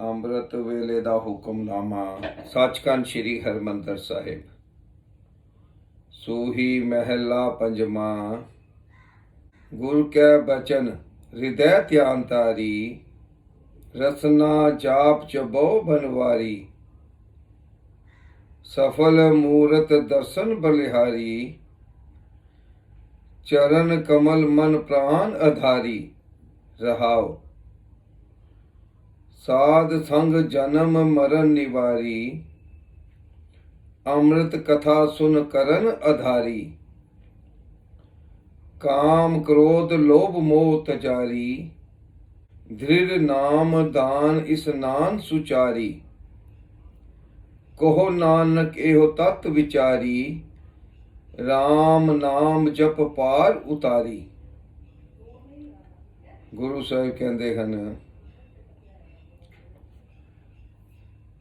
ਅੰਮ੍ਰਿਤ ਵੇਲੇ ਦਾ ਹੁਕਮਨਾਮਾ ਸੱਚਖੰਡ ਸ੍ਰੀ ਹਰਮੰਦਰ ਸਾਹਿਬ। ਸੂਹੀ ਮਹਿਲਾ ਪੰਜਵਾਂ, ਗੁਰ ਕੈ ਬਚਨ, ਹਿਰਦੈ ਧਿਆਨਤਾਰੀ ਰਸਨਾ ਜਾਪ ਚਬੋ ਬਨਵਾਰੀ। ਸਫਲ ਮੂਰਤ ਦਰਸ਼ਨ ਬਲਿਹਾਰੀ, ਚਰਨ ਕਮਲ ਮਨ ਪ੍ਰਾਨ ਅਧਾਰੀ। ਰਹਾਓ ਸਾਧ ਸੰਗ ਜਨਮ ਮਰਨ ਨਿਵਾਰੀ, ਅੰਮ੍ਰਿਤ ਕਥਾ ਸੁਨ ਕਰਨ ਆਧਾਰੀ ਕਾਮ ਕ੍ਰੋਧ ਲੋਭ ਮੋਹ ਤਜਾਰੀ, ਦ੍ਰਿੜ ਨਾਮ ਦਾਨ ਇਸਨਾਨ ਸੁਚਾਰੀ। ਕਹੋ ਨਾਨਕ ਇਹੋ ਤਤ ਵਿਚਾਰੀ RAM ਨਾਮ ਜਪ ਪਾਰ ਉਤਾਰੀ। ਗੁਰੂ ਸਾਹਿਬ ਕਹਿੰਦੇ ਹਨ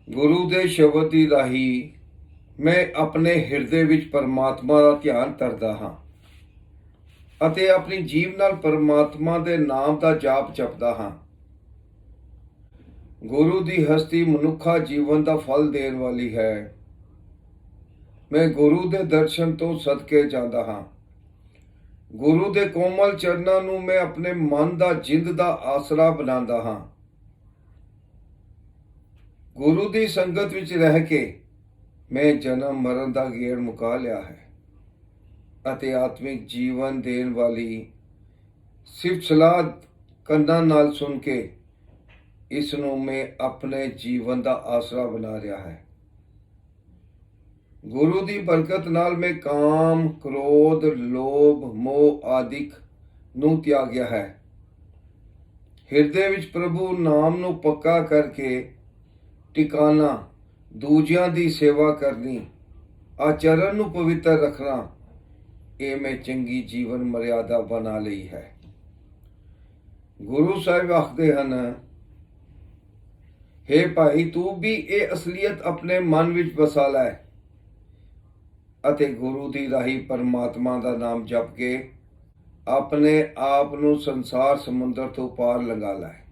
ਗੁਰੂ ਦੇ ਸ਼ਬਦ ਦੀ ਰਾਹੀ ਮੈਂ ਆਪਣੇ ਹਿਰਦੇ ਵਿੱਚ ਪਰਮਾਤਮਾ ਦਾ ਧਿਆਨ ਕਰਦਾ ਹਾਂ ਅਤੇ ਆਪਣੀ ਜੀਵ ਨਾਲ ਪਰਮਾਤਮਾ ਦੇ ਨਾਮ ਦਾ ਜਾਪ ਜਪਦਾ ਹਾਂ। ਗੁਰੂ ਦੀ ਹਸਤੀ ਮਨੁੱਖਾ ਜੀਵਨ ਦਾ ਫਲ ਦੇਣ ਵਾਲੀ ਹੈ। ਮੈਂ ਗੁਰੂ ਦੇ ਦਰਸ਼ਨ ਤੋਂ ਸਦਕੇ ਜਾਂਦਾ ਹਾਂ। ਗੁਰੂ ਦੇ ਕੋਮਲ ਚਰਨਾਂ ਨੂੰ ਮੈਂ ਆਪਣੇ ਮਨ ਦਾ ਜਿੰਦ ਦਾ ਆਸਰਾ ਬਣਾਉਂਦਾ ਹਾਂ। ਗੁਰੂ ਦੀ ਸੰਗਤ ਵਿੱਚ ਰਹਿ ਕੇ ਮੈਂ ਜਨਮ ਮਰਨ ਦਾ ਗੇੜ ਮੁਕਾ ਲਿਆ ਹੈ ਅਤੇ ਆਤਮਿਕ ਜੀਵਨ ਦੇਣ ਵਾਲੀ ਸਿਫਤ ਸਲਾਹ ਕੰਨਾਂ ਨਾਲ ਸੁਣ ਕੇ ਇਸ ਨੂੰ ਮੈਂ ਆਪਣੇ ਜੀਵਨ ਦਾ ਆਸਰਾ ਬਣਾ ਰਿਹਾ ਹੈ। ਗੁਰੂ ਦੀ ਬਰਕਤ ਨਾਲ ਮੈਂ ਕਾਮ, ਕ੍ਰੋਧ, ਲੋਭ, ਮੋਹ ਆਦਿਕ ਨੂੰ ਤਿਆਗਿਆ ਹੈ। ਹਿਰਦੇ ਵਿੱਚ ਪ੍ਰਭੂ ਨਾਮ ਨੂੰ ਪੱਕਾ ਕਰਕੇ ਟਿਕਾਣਾ, ਦੂਜਿਆਂ ਦੀ ਸੇਵਾ ਕਰਨੀ ਆਚਰਨ ਨੂੰ ਪਵਿੱਤਰ ਰੱਖਣਾ, ਇਹ ਮੈਂ ਚੰਗੀ ਜੀਵਨ ਮਰਿਆਦਾ ਬਣਾ ਲਈ ਹੈ। ਗੁਰੂ ਸਾਹਿਬ ਆਖਦੇ ਹਨ हे ਭਾਈ, ਤੂੰ ਵੀ ਇਹ ਅਸਲੀਅਤ ਆਪਣੇ ਮਨ ਵਿੱਚ ਵਸਾ ਲੈ ਅਤੇ ਗੁਰੂ ਦੀ ਰਾਹੀ ਪਰਮਾਤਮਾ ਦਾ ਨਾਮ ਜਪ ਕੇ ਆਪਣੇ ਆਪ ਨੂੰ ਸੰਸਾਰ ਸਮੁੰਦਰ ਤੋਂ ਪਾਰ ਲੰਘਾ ਲੈ।